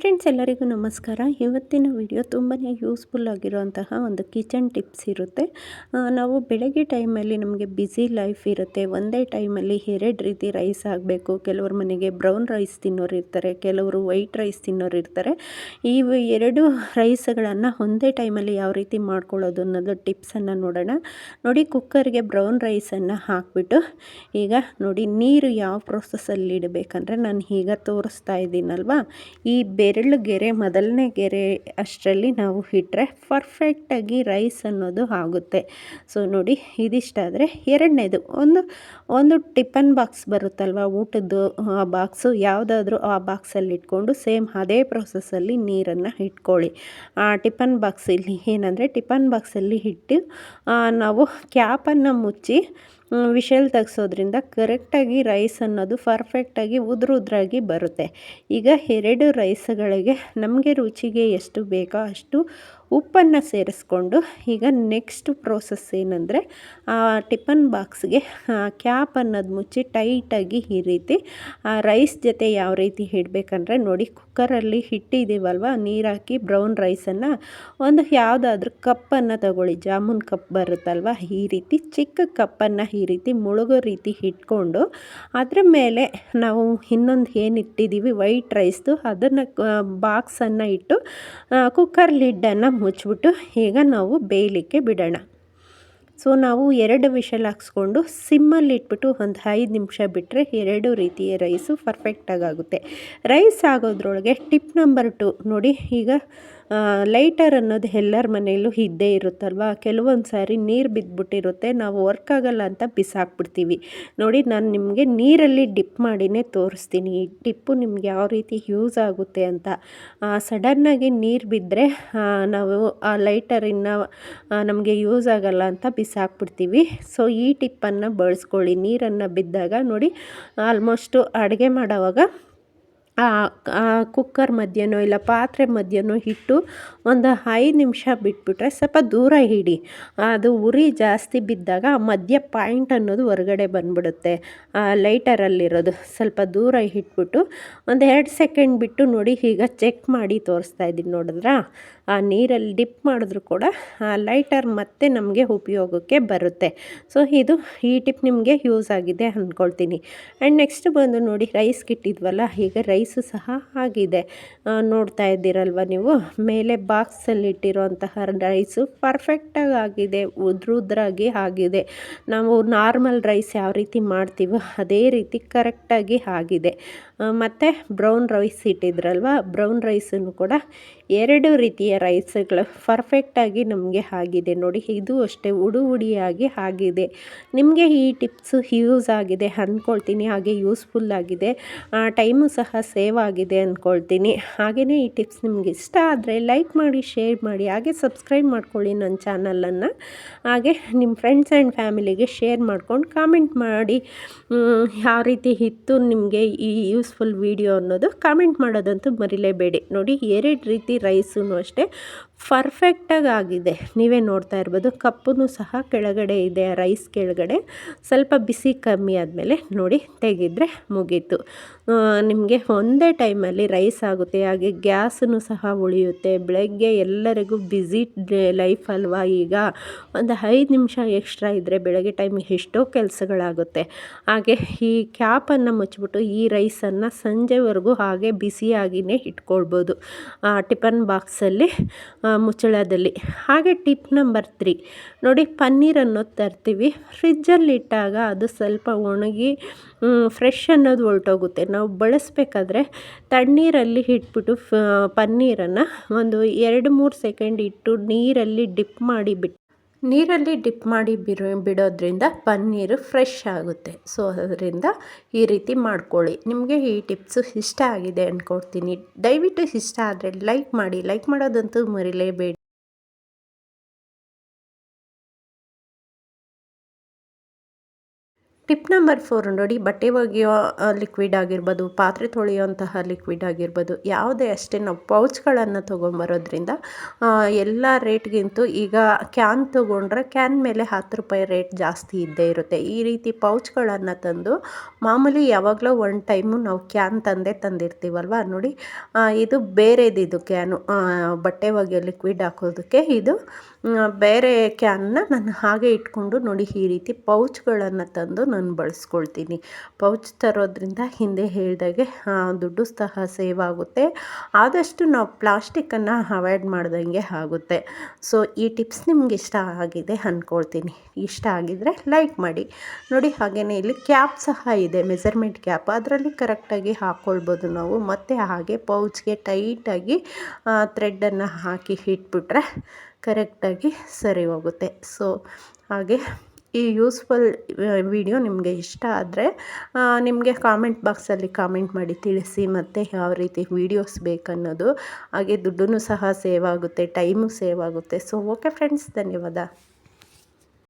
ಹೇಳ್ರಿ ಫ್ರೆಂಡ್ಸ್, ಎಲ್ಲರಿಗೂ ನಮಸ್ಕಾರ. ಇವತ್ತಿನ ವಿಡಿಯೋ ತುಂಬಾ ಯೂಸ್ಫುಲ್ ಆಗಿರುವಂತಹ ಒಂದು ಕಿಚನ್ ಟಿಪ್ಸ್ ಇರುತ್ತೆ. ನಾವು ಬೆಳಗ್ಗೆ ಟೈಮಲ್ಲಿ ನಮಗೆ ಬ್ಯುಸಿ ಲೈಫ್ ಇರುತ್ತೆ. ಒಂದೇ ಟೈಮಲ್ಲಿ ಎರಡು ರೀತಿ ರೈಸ್ ಆಗಬೇಕು. ಕೆಲವರು ಮನೆಗೆ ಬ್ರೌನ್ ರೈಸ್ ತಿನ್ನೋರು ಇರ್ತಾರೆ, ಕೆಲವರು ವೈಟ್ ರೈಸ್ ತಿನ್ನೋರು ಇರ್ತಾರೆ. ಈ ಎರಡು ರೈಸ್ಗಳನ್ನು ಒಂದೇ ಟೈಮಲ್ಲಿ ಯಾವ ರೀತಿ ಮಾಡ್ಕೊಳ್ಳೋದು ಅನ್ನೋದು ಟಿಪ್ಸನ್ನು ನೋಡೋಣ. ನೋಡಿ, ಕುಕ್ಕರ್ಗೆ ಬ್ರೌನ್ ರೈಸನ್ನು ಹಾಕ್ಬಿಟ್ಟು ಈಗ ನೋಡಿ, ನೀರು ಯಾವ ಪ್ರೊಸೆಸಲ್ಲಿ ಇಡಬೇಕಂದ್ರೆ ನಾನು ಈಗ ತೋರಿಸ್ತಾ ಇದ್ದೀನಲ್ವಾ? ಈ ಬೆರಳು ಗೆರೆ, ಮೊದಲನೇ ಗೆರೆ ಅಷ್ಟರಲ್ಲಿ ನಾವು ಇಟ್ಟರೆ ಪರ್ಫೆಕ್ಟಾಗಿ ರೈಸ್ ಅನ್ನೋದು ಆಗುತ್ತೆ. ಸೊ ನೋಡಿ, ಇದಿಷ್ಟಾದರೆ ಎರಡನೇದು. ಒಂದು ಒಂದು ಟಿಫನ್ ಬಾಕ್ಸ್ ಬರುತ್ತಲ್ವ? ಊಟದ್ದು ಆ ಬಾಕ್ಸು ಯಾವುದಾದ್ರೂ ಆ ಬಾಕ್ಸಲ್ಲಿ ಇಟ್ಕೊಂಡು ಸೇಮ್ ಅದೇ ಪ್ರೊಸೆಸ್ಸಲ್ಲಿ ನೀರನ್ನು ಇಟ್ಕೊಳ್ಳಿ. ಆ ಟಿಫನ್ ಬಾಕ್ಸಲ್ಲಿ ಏನಂದರೆ ಟಿಫನ್ ಬಾಕ್ಸಲ್ಲಿ ಇಟ್ಟು ನಾವು ಕ್ಯಾಪನ್ನು ಮುಚ್ಚಿ ವಿಷಲ್ ತೆಗ್ಸೋದ್ರಿಂದ ಕರೆಕ್ಟಾಗಿ ರೈಸ್ ಅನ್ನೋದು ಪರ್ಫೆಕ್ಟಾಗಿ ಉದುರು ಉದ್ರಾಗಿ ಬರುತ್ತೆ. ಈಗ ಎರಡು ರೈಸ್ಗಳಿಗೆ ನಮಗೆ ರುಚಿಗೆ ಎಷ್ಟು ಬೇಕೋ ಅಷ್ಟು ಉಪ್ಪನ್ನು ಸೇರಿಸ್ಕೊಂಡು ಈಗ ನೆಕ್ಸ್ಟ್ ಪ್ರೋಸೆಸ್ ಏನಂದರೆ, ಆ ಟಿಫನ್ ಬಾಕ್ಸ್ಗೆ ಕ್ಯಾಪ್ ಅನ್ನೋದು ಮುಚ್ಚಿ ಟೈಟಾಗಿ ಈ ರೀತಿ, ಆ ರೈಸ್ ಜೊತೆ ಯಾವ ರೀತಿ ಇಡಬೇಕಂದ್ರೆ ನೋಡಿ ಕುಕ್ಕರಲ್ಲಿ ಇಟ್ಟಿದ್ದೀವಲ್ವ ನೀರು ಹಾಕಿ ಬ್ರೌನ್ ರೈಸನ್ನು ಒಂದು ಯಾವುದಾದ್ರೂ ಕಪ್ಪನ್ನು ತಗೊಳ್ಳಿ, ಜಾಮೂನ್ ಕಪ್ ಬರುತ್ತಲ್ವ, ಈ ರೀತಿ ಚಿಕ್ಕ ಕಪ್ಪನ್ನು ಈ ರೀತಿ ಮುಳುಗೋ ರೀತಿ ಇಟ್ಕೊಂಡು, ಅದರ ಮೇಲೆ ನಾವು ಇನ್ನೊಂದು ಏನು ಇಟ್ಟಿದ್ದೀವಿ ವೈಟ್ ರೈಸ್ದು ಅದನ್ನು ಬಾಕ್ಸನ್ನು ಇಟ್ಟು ಕುಕ್ಕರ್ ಲಿಡ್ಡನ್ನು ಮುಚ್ಚಿಬಿಟ್ಟು ಈಗ ನಾವು ಬೇಯಲಿಕ್ಕೆ ಬಿಡೋಣ. ಸೊ, ನಾವು ಎರಡು ವಿಷಲ್ ಹಾಕ್ಸ್ಕೊಂಡು ಸಿಮ್ಮಲ್ಲಿ ಇಟ್ಬಿಟ್ಟು ಒಂದು ಐದು ನಿಮಿಷ ಬಿಟ್ಟರೆ ಎರಡು ರೀತಿಯ ರೈಸು ಪರ್ಫೆಕ್ಟಾಗಿ ಆಗುತ್ತೆ. ರೈಸ್ ಆಗೋದ್ರೊಳಗೆ ಟಿಪ್ ನಂಬರ್ ಟು ನೋಡಿ, ಈಗ ಲೈಟರ್ ಅನ್ನೋದು ಎಲ್ಲರ ಮನೆಯಲ್ಲೂ ಇದ್ದೇ ಇರುತ್ತಲ್ವ? ಕೆಲವೊಂದು ಸಾರಿ ನೀರು ಬಿದ್ದುಬಿಟ್ಟಿರುತ್ತೆ ನಾವು ವರ್ಕ್ ಆಗಲ್ಲ ಅಂತ ಬಿಸಾಕ್ಬಿಡ್ತೀವಿ. ನೋಡಿ, ನಾನು ನಿಮಗೆ ನೀರಲ್ಲಿ ಡಿಪ್ ಮಾಡಿನೇ ತೋರಿಸ್ತೀನಿ. ಈ ಡಿಪ್ಪು ನಿಮ್ಗೆ ಯಾವ ರೀತಿ ಯೂಸ್ ಆಗುತ್ತೆ ಅಂತ. ಸಡನ್ನಾಗಿ ನೀರು ಬಿದ್ದರೆ ನಾವು ಆ ಲೈಟರಿನ ನಮಗೆ ಯೂಸ್ ಆಗಲ್ಲ ಅಂತ ಬಿಸಾಕ್ಬಿಡ್ತೀವಿ. ಸೊ, ಈ ಟಿಪ್ಪನ್ನು ಬಳಸ್ಕೊಳ್ಳಿ. ನೀರನ್ನು ಬಿದ್ದಾಗ ನೋಡಿ, ಆಲ್ಮೋಸ್ಟು ಅಡುಗೆ ಮಾಡೋವಾಗ ಕುಕ್ಕರ್ ಮಧ್ಯನೋ ಇಲ್ಲ ಪಾತ್ರೆ ಮಧ್ಯನೋ ಇಟ್ಟು ಒಂದು ಐದು ನಿಮಿಷ ಬಿಟ್ಬಿಟ್ರೆ ಸ್ವಲ್ಪ ದೂರ ಹಿಡಿ ಅದು ಉರಿ ಜಾಸ್ತಿ ಬಿದ್ದಾಗ ಮಧ್ಯ ಪಾಯಿಂಟ್ ಅನ್ನೋದು ಹೊರಗಡೆ ಬಂದ್ಬಿಡುತ್ತೆ. ಲೈಟರಲ್ಲಿರೋದು ಸ್ವಲ್ಪ ದೂರ ಇಟ್ಬಿಟ್ಟು ಒಂದು ಎರಡು ಸೆಕೆಂಡ್ ಬಿಟ್ಟು ನೋಡಿ ಈಗ ಚೆಕ್ ಮಾಡಿ ತೋರಿಸ್ತಾ ಇದ್ದೀನಿ ನೋಡಿದ್ರಾ? ಆ ನೀರಲ್ಲಿ ಡಿಪ್ ಮಾಡಿದ್ರು ಕೂಡ ಆ ಲೈಟರ್ ಮತ್ತೆ ನಮಗೆ ಉಪಯೋಗಕ್ಕೆ ಬರುತ್ತೆ. ಸೊ ಇದು ಈ ಟಿಪ್ ನಿಮಗೆ ಯೂಸ್ ಆಗಿದೆ ಅಂದ್ಕೊಳ್ತೀನಿ. ಆ್ಯಂಡ್ ನೆಕ್ಸ್ಟ್ ಬಂದು ನೋಡಿ ರೈಸ್ ಇಟ್ಟಿದ್ವಲ್ಲ ಈಗ ರೈಸು ಸಹ ಆಗಿದೆ. ನೋಡ್ತಾ ಇದ್ದೀರಲ್ವ ನೀವು? ಮೇಲೆ ಬಾಕ್ಸಲ್ಲಿ ಇಟ್ಟಿರುವಂತಹ ರೈಸು ಪರ್ಫೆಕ್ಟಾಗಿ ಆಗಿದೆ, ಉದ್ರುದ್ರಾಗಿ ಆಗಿದೆ. ನಾವು ನಾರ್ಮಲ್ ರೈಸ್ ಯಾವ ರೀತಿ ಮಾಡ್ತೀವೋ ಅದೇ ರೀತಿ ಕರೆಕ್ಟಾಗಿ ಆಗಿದೆ. ಮತ್ತು ಬ್ರೌನ್ ರೈಸ್ ಇಟ್ಟಿದ್ರಲ್ವ? ಬ್ರೌನ್ ರೈಸನ್ನು ಕೂಡ ಎರಡು ರೀತಿಯ ರೈಸ್ಗಳು ಪರ್ಫೆಕ್ಟಾಗಿ ನಮಗೆ ಆಗಿದೆ ನೋಡಿ. ಇದು ಅಷ್ಟೇ ಉಡು ಉಡಿಯಾಗಿ ಆಗಿದೆ. ನಿಮಗೆ ಈ ಟಿಪ್ಸು ಯೂಸ್ ಆಗಿದೆ ಅಂದ್ಕೊಳ್ತೀನಿ ಹಾಗೆ ಯೂಸ್ಫುಲ್ ಆಗಿದೆ. ಟೈಮು ಸಹ ಸೇವ್ ಆಗಿದೆ ಅಂದ್ಕೊಳ್ತೀನಿ ಹಾಗೆಯೇ ಈ ಟಿಪ್ಸ್ ನಿಮಗೆ ಇಷ್ಟ ಆದರೆ ಲೈಕ್ ಮಾಡಿ, ಶೇರ್ ಮಾಡಿ, ಹಾಗೆ ಸಬ್ಸ್ಕ್ರೈಬ್ ಮಾಡ್ಕೊಳ್ಳಿ ನನ್ನ ಚಾನಲನ್ನು. ಹಾಗೆ ನಿಮ್ಮ ಫ್ರೆಂಡ್ಸ್ ಆ್ಯಂಡ್ ಫ್ಯಾಮಿಲಿಗೆ ಶೇರ್ ಮಾಡ್ಕೊಂಡು ಕಾಮೆಂಟ್ ಮಾಡಿ. ಯಾವ ರೀತಿ ಇತ್ತು ನಿಮಗೆ ಈ ಯೂಸ್ಫುಲ್ ವಿಡಿಯೋ ಅನ್ನೋದು ಕಾಮೆಂಟ್ ಮಾಡೋದಂತೂ ಮರಿಲೇಬೇಡಿ. ನೋಡಿ ಎರಡು ರೀತಿ ರೈಸೂ ಅಷ್ಟೇ. ಪರ್ಫೆಕ್ಟಾಗಿ ಆಗಿದೆ ನೀವೇ ನೋಡ್ತಾ ಇರ್ಬೋದು ಕಪ್ಪು ಸಹ ಕೆಳಗಡೆ ಇದೆ, ರೈಸ್ ಕೆಳಗಡೆ. ಸ್ವಲ್ಪ ಬಿಸಿ ಕಮ್ಮಿ ಆದಮೇಲೆ ನೋಡಿ, ತೆಗೆದ್ರೆ ಮುಗೀತು. ನಿಮಗೆ ಒಂದೇ ಟೈಮಲ್ಲಿ ರೈಸ್ ಆಗುತ್ತೆ, ಹಾಗೆ ಗ್ಯಾಸನ್ನು ಸಹ ಉಳಿಯುತ್ತೆ. ಬೆಳಗ್ಗೆ ಎಲ್ಲರಿಗೂ ಬ್ಯುಸಿ ಲೈಫ್ ಅಲ್ವಾ ಈಗ? ಒಂದು ಐದು ನಿಮಿಷ ಎಕ್ಸ್ಟ್ರಾ ಇದ್ದರೆ ಬೆಳಗ್ಗೆ ಟೈಮ್ ಎಷ್ಟೋ ಕೆಲಸಗಳಾಗುತ್ತೆ. ಹಾಗೆ ಈ ಕ್ಯಾಪನ್ನು ಮುಚ್ಚಿಬಿಟ್ಟು ಈ ರೈಸನ್ನು ಸಂಜೆವರೆಗೂ ಹಾಗೆ ಬಿಸಿಯಾಗಿಯೇ ಇಟ್ಕೊಳ್ಬೋದು. ಟಿಫನ್ ಬಾಕ್ಸಲ್ಲಿ ಮುಚ್ಚಳದಲ್ಲಿ. ಹಾಗೆ ಟಿಪ್ ನಂಬರ್ ತ್ರೀ. ನೋಡಿ ಪನ್ನೀರ್ ಅನ್ನೋದು ತರ್ತೀವಿ. ಫ್ರಿಜ್ಜಲ್ಲಿ ಇಟ್ಟಾಗ ಅದು ಸ್ವಲ್ಪ ಒಣಗಿ ಫ್ರೆಶ್ ಅನ್ನೋದು ಹೊರಟೋಗುತ್ತೆ. ನಾವು ಬಳಸಬೇಕಾದ್ರೆ ತಣ್ಣೀರಲ್ಲಿ ಇಟ್ಬಿಟ್ಟು ಫ ಪನ್ನೀರನ್ನು ಒಂದು ಎರಡು ಮೂರು ಸೆಕೆಂಡ್ ಇಟ್ಟು ನೀರಲ್ಲಿ ಡಿಪ್ ಮಾಡಿ ಬಿಟ್ಟು ನೀರಲ್ಲಿ ಡಿಪ್ ಮಾಡಿ ಬಿರು, ಬಿಡೋದ್ರಿಂದ ಪನ್ನೀರು ಫ್ರೆಶ್ ಆಗುತ್ತೆ. ಸೊ, ಅದರಿಂದ ಈ ರೀತಿ ಮಾಡ್ಕೊಳ್ಳಿ. ನಿಮಗೆ ಈ ಟಿಪ್ಸು ಇಷ್ಟ ಆಗಿದೆ ಅಂದ್ಕೊಡ್ತೀನಿ ದಯವಿಟ್ಟು ಇಷ್ಟ ಆದರೆ ಲೈಕ್ ಮಾಡಿ. ಲೈಕ್ ಮಾಡೋದಂತೂ ಮರಿಲೇಬೇಡಿ. ಟಿಪ್ ನಂಬರ್ ಫೋರ್ ನೋಡಿ, ಬಟ್ಟೆ ಒಗೆಯೋ ಲಿಕ್ವಿಡ್ ಆಗಿರ್ಬೋದು, ಪಾತ್ರೆ ತೊಳೆಯುವಂತಹ ಲಿಕ್ವಿಡ್ ಆಗಿರ್ಬೋದು, ಯಾವುದೇ ಅಷ್ಟೇ ನಾವು ಪೌಚ್ಗಳನ್ನು ತೊಗೊಂಬರೋದ್ರಿಂದ ಎಲ್ಲ ರೇಟ್ಗಿಂತೂ ಈಗ ಕ್ಯಾನ್ ತೊಗೊಂಡ್ರೆ ಕ್ಯಾನ್ ಮೇಲೆ ಹತ್ತು ರೂಪಾಯಿ ರೇಟ್ ಜಾಸ್ತಿ ಇದ್ದೇ ಇರುತ್ತೆ. ಈ ರೀತಿ ಪೌಚ್ಗಳನ್ನು ತಂದು, ಮಾಮೂಲಿ ಯಾವಾಗಲೂ ಒನ್ ಟೈಮು ನಾವು ಕ್ಯಾನ್ ತಂದೆ ತಂದಿರ್ತೀವಲ್ವ? ನೋಡಿ ಇದು ಬೇರೆದಿದು ಕ್ಯಾನು ಬಟ್ಟೆ ಒಗೆಯೋ ಲಿಕ್ವಿಡ್ ಹಾಕೋದಕ್ಕೆ ಇದು ಬೇರೆ ಕ್ಯಾನ್ನ ನಾನು ಹಾಗೆ ಇಟ್ಕೊಂಡು ನೋಡಿ ಈ ರೀತಿ ಪೌಚ್ಗಳನ್ನು ತಂದು ನಾನು ಬಳಸ್ಕೊಳ್ತೀನಿ. ಪೌಚ್ ತರೋದ್ರಿಂದ ಹಿಂದೆ ಹೇಳಿದಾಗೆ ದುಡ್ಡು ಸಹ ಸೇವ್ ಆಗುತ್ತೆ. ಆದಷ್ಟು ನಾವು ಪ್ಲಾಸ್ಟಿಕ್ಕನ್ನು ಅವಾಯ್ಡ್ ಮಾಡ್ದಂಗೆ ಆಗುತ್ತೆ. ಸೊ, ಈ ಟಿಪ್ಸ್ ನಿಮ್ಗೆ ಇಷ್ಟ ಆಗಿದೆ ಅಂದ್ಕೊಳ್ತೀನಿ ಇಷ್ಟ ಆಗಿದರೆ ಲೈಕ್ ಮಾಡಿ. ನೋಡಿ ಹಾಗೆಯೇ ಇಲ್ಲಿ ಕ್ಯಾಪ್ ಸಹ ಇದೆ, ಮೆಸರ್ಮೆಂಟ್ ಕ್ಯಾಪ್. ಅದರಲ್ಲಿ ಕರೆಕ್ಟಾಗಿ ಹಾಕ್ಕೊಳ್ಬೋದು ನಾವು. ಮತ್ತು ಹಾಗೆ ಪೌಚ್ಗೆ ಟೈಟಾಗಿ ಥ್ರೆಡ್ಡನ್ನು ಹಾಕಿ ಇಟ್ಬಿಟ್ರೆ ಕರೆಕ್ಟಾಗಿ ಸರಿ ಹೋಗುತ್ತೆ. ಸೊ, ಹಾಗೆ ಈ ಯೂಸ್ಫುಲ್ ವಿಡಿಯೋ ನಿಮಗೆ ಇಷ್ಟ ಆದರೆ ನಿಮಗೆ ಕಾಮೆಂಟ್ ಬಾಕ್ಸಲ್ಲಿ ಕಾಮೆಂಟ್ ಮಾಡಿ ತಿಳಿಸಿ ಮತ್ತು ಯಾವ ರೀತಿ ವೀಡಿಯೋಸ್ ಬೇಕನ್ನೋದು. ಹಾಗೆ ದುಡ್ಡು ಸಹ ಸೇವ್ ಆಗುತ್ತೆ, ಟೈಮು ಸೇವ್ ಆಗುತ್ತೆ. ಸೊ, ಓಕೆ ಫ್ರೆಂಡ್ಸ್, ಧನ್ಯವಾದ.